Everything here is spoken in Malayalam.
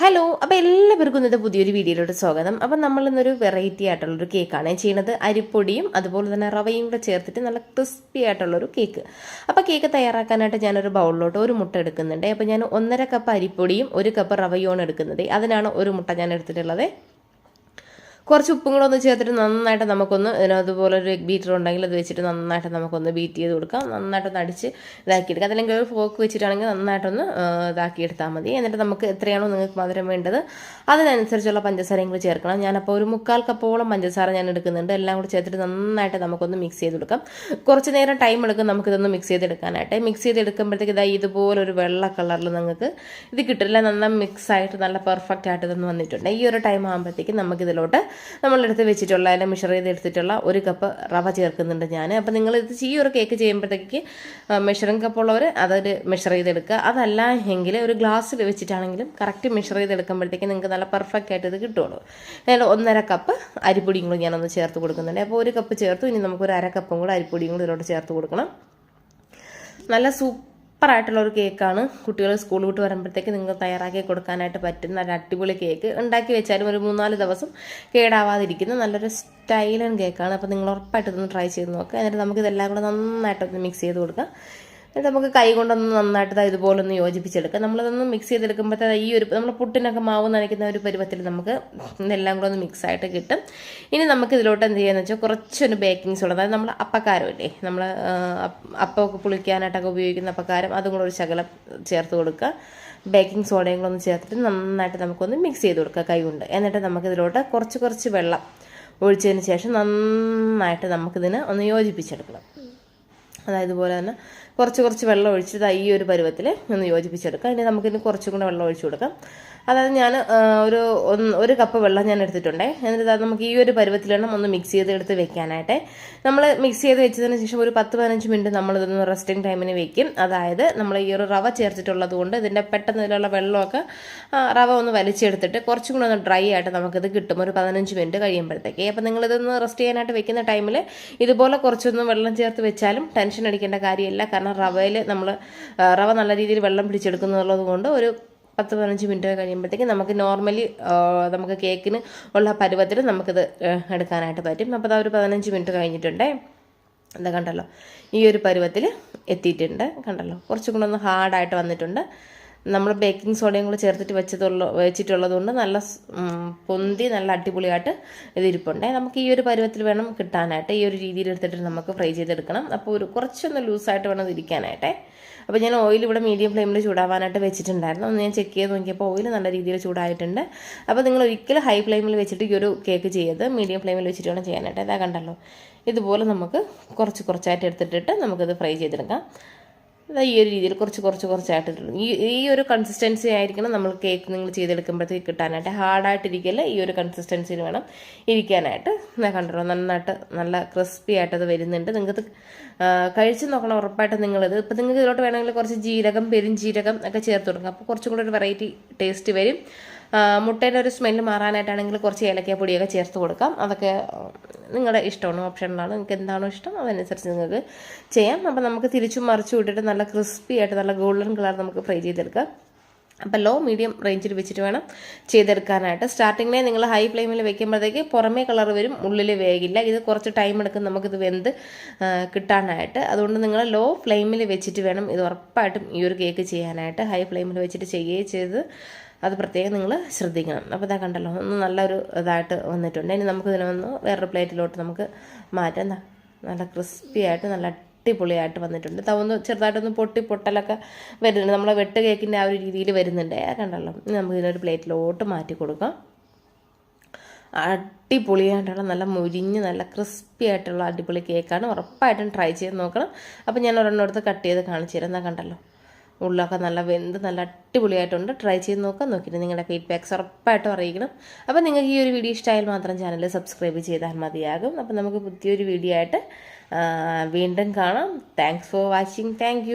ഹലോ അപ്പോൾ എല്ലാവർക്കും ഇന്നത്തെ പുതിയൊരു വീഡിയോയിലോട്ട് സ്വാഗതം. അപ്പം നമ്മൾ ഇന്നൊരു വെറൈറ്റി ആയിട്ടുള്ളൊരു കേക്കാണ് ചെയ്യുന്നത്. അരിപ്പൊടിയും അതുപോലെ തന്നെ റവയും കൂടെ ചേർത്തിട്ട് നല്ല ക്രിസ്പി ആയിട്ടുള്ളൊരു കേക്ക് അപ്പോൾ കേക്ക് തയ്യാറാക്കാനായിട്ട് ഞാനൊരു ബൗളിലോട്ട് ഒരു മുട്ട എടുക്കുന്നുണ്ട്. അപ്പോൾ ഞാൻ ഒന്നര കപ്പ് അരിപ്പൊടിയും ഒരു കപ്പ് റവയുമാണ് എടുക്കുന്നത്. അതിനാണ് ഒരു മുട്ട ഞാൻ എടുത്തിട്ടുള്ളത്. കുറച്ച് ഉപ്പും കൂടെ ഒന്ന് ചേർത്തിട്ട് നന്നായിട്ട് നമുക്കൊന്ന് അതുപോലെ ഒരു ബീറ്റർ ഉണ്ടെങ്കിൽ അത് വെച്ചിട്ട് നന്നായിട്ട് നമുക്കൊന്ന് ബീറ്റ് ചെയ്ത് കൊടുക്കാം. നന്നായിട്ടൊന്ന് അടിച്ച് ഇതാക്കിയെടുക്കാം. അതല്ലെങ്കിൽ ഒരു ഫോക്ക് വെച്ചിട്ടാണെങ്കിൽ നന്നായിട്ടൊന്ന് ഇതാക്കിയെടുത്താൽ മതി. എന്നിട്ട് നമുക്ക് എത്രയാണോ നിങ്ങൾക്ക് മധുരം വേണ്ടത് അതിനനുസരിച്ചുള്ള പഞ്ചസാരയും കൂടി ചേർക്കണം. ഞാനപ്പോൾ ഒരു മുക്കാൽ കപ്പോളം പഞ്ചസാര ഞാൻ എടുക്കുന്നുണ്ട്. എല്ലാം കൂടി ചേർത്തിട്ട് നന്നായിട്ട് നമുക്കൊന്ന് മിക്സ് ചെയ്ത് കൊടുക്കാം. കുറച്ച് നേരം ടൈം എടുക്കും നമുക്കിതൊന്ന് മിക്സ് ചെയ്തെടുക്കാനായിട്ട് മിക്സ് ചെയ്തെടുക്കുമ്പോഴത്തേക്ക് ഇതാ ഇതുപോലെ ഒരു വെള്ള കളറിൽ നിങ്ങൾക്ക് ഇത് കിട്ടില്ല നന്നായി മിക്സ് ആയിട്ട് നല്ല പെർഫെക്റ്റ് ആയിട്ട് ഇതൊന്ന് വന്നിട്ടുണ്ട്. ഈ ഒരു ടൈം ആകുമ്പോഴത്തേക്ക് നമുക്കിതിലോട്ട് നമ്മളെടുത്ത് വെച്ചിട്ടുള്ള അതിന്റെ മെഷർ ചെയ്ത് എടുത്തിട്ടുള്ള ഒരു കപ്പ് റവ ചേർക്കുന്നുണ്ട് ഞാൻ അപ്പോൾ നിങ്ങൾ ഇത് ഈ ഒരു കേക്ക് ചെയ്യുമ്പോഴത്തേക്ക് മെഷറിംഗ് കപ്പുള്ളവർ അതൊരു മെഷർ ചെയ്തെടുക്കുക. അതല്ല എങ്കിൽ ഒരു ഗ്ലാസ്സിൽ വെച്ചിട്ടാണെങ്കിലും കറക്റ്റ് മെഷർ ചെയ്തെടുക്കുമ്പോഴത്തേക്ക് നിങ്ങൾക്ക് നല്ല പെർഫെക്റ്റ് ആയിട്ട് ഇത് കിട്ടുള്ളൂ. അതായത് ഒന്നര കപ്പ് അരിപ്പൊടിയും കൂടി ഞാനൊന്ന് ചേർത്ത് കൊടുക്കുന്നുണ്ട്. അപ്പോൾ ഒരു കപ്പ് ചേർത്തു. ഇനി നമുക്കൊരു അര കപ്പും കൂടെ അരിപ്പൊടിയും കൂടി ഇതിലോട്ട് ചേർത്ത് കൊടുക്കണം. നല്ല സൂപ്പറായിട്ടുള്ള ഒരു കേക്കാണ്. കുട്ടികൾ സ്കൂളിൽ വിട്ട് വരുമ്പോഴത്തേക്ക് നിങ്ങൾ തയ്യാറാക്കി കൊടുക്കാനായിട്ട് പറ്റുന്ന ഒരു അടിപൊളി കേക്ക്. ഉണ്ടാക്കി വെച്ചാലും ഒരു മൂന്നാൽ ദിവസം കേടാവാതിരിക്കുന്ന നല്ലൊരു സ്റ്റൈലൻ കേക്കാണ്. അപ്പോൾ നിങ്ങൾ ഉറപ്പായിട്ട് ഇതൊന്ന് ട്രൈ ചെയ്ത് നോക്കുക എന്നിട്ട് നമുക്ക് ഇതെല്ലാം കൂടെ നന്നായിട്ടൊന്ന് മിക്സ് ചെയ്ത് കൊടുക്കാം. എന്നിട്ട് നമുക്ക് കൈ കൊണ്ടൊന്ന് നന്നായിട്ട് ഇതുപോലെ ഒന്ന് യോജിപ്പിച്ചെടുക്കാം. നമ്മളതൊന്ന് മിക്സ് ചെയ്തെടുക്കുമ്പോൾ ഈ ഒരു നമ്മൾ പുട്ടിനൊക്കെ മാവ് നനയ്ക്കുന്ന ഒരു പരുവത്തിൽ നമുക്ക് ഇതെല്ലാം കൂടെ ഒന്ന് മിക്സ് ആയിട്ട് കിട്ടും. ഇനി നമുക്ക് ഇതിലോട്ട് എന്ത് ചെയ്യാന്ന് വെച്ചാൽ കുറച്ചൊരു ബേക്കിംഗ് സോഡ അതായത് നമ്മൾ അപ്പക്കാരം ഇല്ലേ നമ്മൾ അപ്പമൊക്കെ പുളിക്കാനായിട്ടൊക്കെ ഉപയോഗിക്കുന്ന അപ്പക്കാരം അതും കൂടെ ഒരു ശകലം ചേർത്ത് കൊടുക്കുക. ബേക്കിംഗ് സോഡയും കൂടെ ഒന്ന് ചേർത്തിട്ട് നന്നായിട്ട് നമുക്കൊന്ന് മിക്സ് ചെയ്ത് കൊടുക്കുക കൈ കൊണ്ട്. എന്നിട്ട് നമുക്കിതിലോട്ട് കുറച്ച് കുറച്ച് വെള്ളം ഒഴിച്ചതിന് ശേഷം നന്നായിട്ട് നമുക്കിതിന് ഒന്ന് യോജിപ്പിച്ചെടുക്കണം. അതായത് പോലെ തന്നെ കുറച്ച് കുറച്ച് വെള്ളം ഒഴിച്ച് ദാ ഈ ഒരു പരുവത്തിൽ ഒന്ന് യോജിപ്പിച്ചെടുക്കാം. ഇനി നമുക്കിനി കുറച്ചും കൂടെ വെള്ളം ഒഴിച്ചു കൊടുക്കാം. അതായത് ഞാൻ ഒരു ഒരു കപ്പ് വെള്ളം ഞാൻ എടുത്തിട്ടുണ്ടേ. എന്നിട്ട് ദാ നമുക്ക് ഈ ഒരു പരുവത്തിൽ വേണം ഒന്ന് മിക്സ് ചെയ്ത് എടുത്ത് വെക്കാനായിട്ട്. നമ്മൾ മിക്സ് ചെയ്ത് വെച്ചതിന് ശേഷം ഒരു പത്ത് പതിനഞ്ച് മിനിറ്റ് നമ്മളിതൊന്ന് റെസ്റ്റിംഗ് ടൈമിന് വെക്കും. അതായത് നമ്മൾ ഈ ഒരു റവ ചേർത്തിട്ടുള്ളത് കൊണ്ട് ഇതിന്റെ പെട്ടെന്ന് ഇതിലുള്ള വെള്ളമൊക്കെ റവ ഒന്ന് വലിച്ചെടുത്തിട്ട് കുറച്ചും കൂടെ ഒന്ന് ഡ്രൈ ആയിട്ട് നമുക്കിത് കിട്ടും. ഒരു പതിനഞ്ച് മിനിറ്റ് കഴിയുമ്പോഴത്തേക്ക്. അപ്പോൾ നിങ്ങളിതൊന്ന് റെസ്റ്റ് ചെയ്യാനായിട്ട് വെക്കുന്ന ടൈമിൽ ഇതുപോലെ കുറച്ചൊന്നും വെള്ളം ചേർത്ത് വെച്ചാലും ടെൻഷൻ അടിക്കേണ്ട കാര്യമില്ല. കാരണം റവയിൽ നമ്മൾ റവ നല്ല രീതിയിൽ വെള്ളം പിടിച്ചെടുക്കുന്നുള്ളത് കൊണ്ട് ഒരു പത്ത് പതിനഞ്ച് മിനിറ്റ് കഴിയുമ്പോഴത്തേക്ക് നമുക്ക് നോർമലി നമുക്ക് കേക്കിന് ഉള്ള പരുവത്തിൽ നമുക്കിത് എടുക്കാനായിട്ട് പറ്റും. അപ്പോൾ അത് ഒരു പതിനഞ്ച് മിനിറ്റ് കഴിഞ്ഞിട്ടുണ്ടേ. എന്താ കണ്ടല്ലോ. ഈ ഒരു പരുവത്തിൽ എത്തിയിട്ടുണ്ട്. കണ്ടല്ലോ. കുറച്ചും കൂടെ ഒന്ന് ഹാർഡായിട്ട് വന്നിട്ടുണ്ട്. നമ്മൾ ബേക്കിംഗ് സോഡയും കൂടെ ചേർത്തിട്ട് വെച്ചതുള്ള വെച്ചിട്ടുള്ളതുകൊണ്ട് നല്ല പൊന്തി നല്ല അടിപൊളിയായിട്ട് ഇത് ഇരിപ്പുണ്ട് നമുക്ക് ഈ ഒരു പരുവത്തിൽ വേണം കിട്ടാനായിട്ട്. ഈ ഒരു രീതിയിൽ എടുത്തിട്ട് നമുക്ക് ഫ്രൈ ചെയ്തെടുക്കണം. അപ്പോൾ ഒരു കുറച്ചൊന്ന് ലൂസായിട്ട് വേണം ഇരിക്കാനായിട്ടെ. അപ്പോൾ ഞാൻ ഓയിൽ ഇവിടെ മീഡിയം ഫ്ലെയിമിൽ ചൂടാവാനായിട്ട് വെച്ചിട്ടുണ്ടായിരുന്നു. ഒന്ന് ഞാൻ ചെക്ക് ചെയ്ത് നോക്കിയപ്പോൾ ഓയിൽ നല്ല രീതിയിൽ ചൂടായിട്ടുണ്ട്. അപ്പോൾ നിങ്ങൾ ഒരിക്കലും ഹൈ ഫ്ലെയിമിൽ വെച്ചിട്ട് ഈ ഒരു കേക്ക് ചെയ്ത് മീഡിയം ഫ്ലെയിമിൽ വെച്ചിട്ട് വേണം ചെയ്യാനായിട്ട്. ഇതാ കണ്ടല്ലോ. ഇതുപോലെ നമുക്ക് കുറച്ച് കുറച്ചായിട്ട് എടുത്തിട്ടിട്ട് നമുക്കിത് ഫ്രൈ ചെയ്തെടുക്കാം. ഈ ഒരു രീതിയിൽ കുറച്ച് കുറച്ച് കുറച്ചായിട്ട് ഇടും. ഈ ഈ ഒരു കൺസിസ്റ്റൻസി ആയിരിക്കണം നമ്മൾ കേക്ക് നിങ്ങൾ ചെയ്തെടുക്കുമ്പോഴത്തേക്ക് കിട്ടാനായിട്ട്. ഹാർഡായിട്ടിരിക്കൽ ഈ ഒരു കൺസിസ്റ്റൻസിയിൽ വേണം ഇരിക്കാനായിട്ട്. ഞാൻ കണ്ടോ നന്നായിട്ട് നല്ല ക്രിസ്പി ആയിട്ടത് വരുന്നുണ്ട്. നിങ്ങൾക്ക് കഴിച്ച് നോക്കണം ഉറപ്പായിട്ട് നിങ്ങളിത്. ഇപ്പം നിങ്ങൾക്ക് ഇതിലോട്ട് വേണമെങ്കിൽ കുറച്ച് ജീരകം പെരും ജീരകം ഒക്കെ ചേർത്ത് കൊടുക്കാം. അപ്പോൾ കുറച്ചും കൂടെ ഒരു വെറൈറ്റി ടേസ്റ്റ് വരും. മുട്ടയുടെ ഒരു സ്മെല്ല് മാറാനായിട്ടാണെങ്കിൽ കുറച്ച് ഏലക്കപ്പൊടിയൊക്കെ ചേർത്ത് കൊടുക്കാം. അതൊക്കെ നിങ്ങളുടെ ഇഷ്ടമാണ്. ഓപ്ഷനിലാണ് നിങ്ങൾക്ക് എന്താണോ ഇഷ്ടം അതനുസരിച്ച് നിങ്ങൾക്ക് ചെയ്യാം. അപ്പം നമുക്ക് തിരിച്ചും മറിച്ചും ഇട്ടിട്ട് നല്ല ക്രിസ്പി ആയിട്ട് നല്ല ഗോൾഡൻ കളർ നമുക്ക് ഫ്രൈ ചെയ്തെടുക്കാം. അപ്പം ലോ മീഡിയം റേഞ്ചിൽ വെച്ചിട്ട് വേണം ചെയ്തെടുക്കാനായിട്ട്. സ്റ്റാർട്ടിങ്ങിലെ നിങ്ങൾ ഹൈ ഫ്ലെയിമിൽ വെക്കുമ്പോഴത്തേക്ക് പുറമേ കളർ വരും ഉള്ളിൽ വേഗില്ല. ഇത് കുറച്ച് ടൈം എടുക്കും നമുക്കിത് വെന്ത് കിട്ടാനായിട്ട്. അതുകൊണ്ട് നിങ്ങൾ ലോ ഫ്ലെയിമിൽ വെച്ചിട്ട് വേണം ഇത് ഉറപ്പായിട്ടും ഈ ഒരു കേക്ക് ചെയ്യാനായിട്ട്. ഹൈ ഫ്ലെയിമിൽ വെച്ചിട്ട് ചെയ്യുകയും ചെയ്ത് അത് പ്രത്യേകം നിങ്ങൾ ശ്രദ്ധിക്കണം. അപ്പോൾ ഇതാ കണ്ടല്ലോ ഒന്ന് നല്ലൊരു ഇതായിട്ട് വന്നിട്ടുണ്ട്. ഇനി നമുക്ക് ഇതിനെ ഒന്ന് വേറൊരു പ്ലേറ്റിലോട്ട് നമുക്ക് മാറ്റാം. നല്ല ക്രിസ്പി ആയിട്ട് നല്ല അടിപൊളിയായിട്ട് വന്നിട്ടുണ്ട്. തവന്ന് ചെറുതായിട്ടൊന്ന് പൊട്ടി പൊട്ടലൊക്കെ വരുന്നുണ്ട്. നമ്മളെ വെട്ട് കേക്കിന്റെ ആ ഒരു രീതിയിൽ വരുന്നുണ്ട്. കണ്ടല്ലോ നമുക്കിതിനൊരു പ്ലേറ്റിലോട്ട് മാറ്റി കൊടുക്കാം. അടിപൊളിയായിട്ടുള്ള നല്ല മുരിഞ്ഞ് നല്ല ക്രിസ്പി ആയിട്ടുള്ള അടിപൊളി കേക്കാണ്. ഉറപ്പായിട്ടും ട്രൈ ചെയ്ത് നോക്കണം. അപ്പോൾ ഞാൻ ഒരെണ്ണം എടുത്ത് കട്ട് ചെയ്ത് കാണിച്ചു തരാം. എന്നാ കണ്ടല്ലോ. ഉള്ളൊക്കെ നല്ല വെന്ത് നല്ല അടിപൊളിയായിട്ടുണ്ട്. ട്രൈ ചെയ്ത് നോക്കാം. നോക്കിയിട്ട് നിങ്ങളുടെ ഫീഡ്ബാക്ക്സ് ഉറപ്പായിട്ടും അറിയിക്കണം. അപ്പോൾ നിങ്ങൾക്ക് ഈ ഒരു വീഡിയോ ഇഷ്ടമായാൽ മാത്രം ചാനൽ സബ്സ്ക്രൈബ് ചെയ്താൽ മതിയാകും. അപ്പോൾ നമുക്ക് പുതിയൊരു വീഡിയോ ആയിട്ട് വീണ്ടും കാണാം. Thanks for watching thank